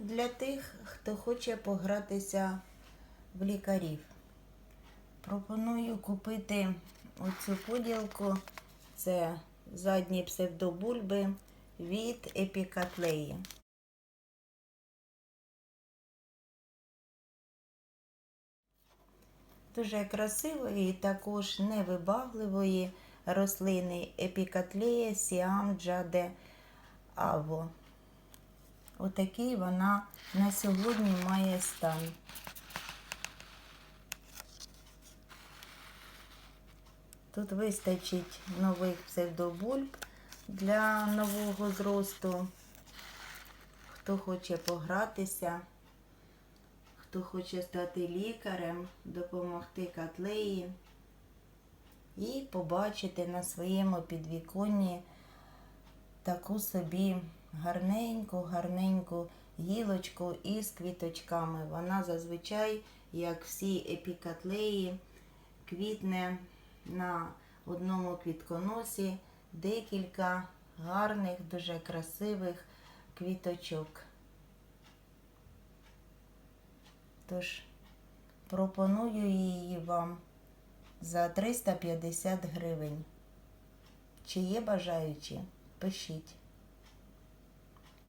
для тих, хто хоче погратися в лікарів. Пропоную купити оцю поділку. Це задні псевдобульби від епікатлеї. Дуже красивої і також невибагливої рослини епікатлея Сіам Джаде Аво. Отакий вона на сьогодні має стан. Тут вистачить нових псевдобульб для нового зросту. Хто хоче погратися, хто хоче стати лікарем, допомогти котлеї і побачити на своєму підвіконні таку собі гарненьку, гарненьку гілочку із квіточками. Вона зазвичай, як всі епікатлеї, квітне на одному квітконосі декілька гарних, дуже красивих квіточок. Тож пропоную її вам за 350 гривень. Чи є бажаючі? Пишіть.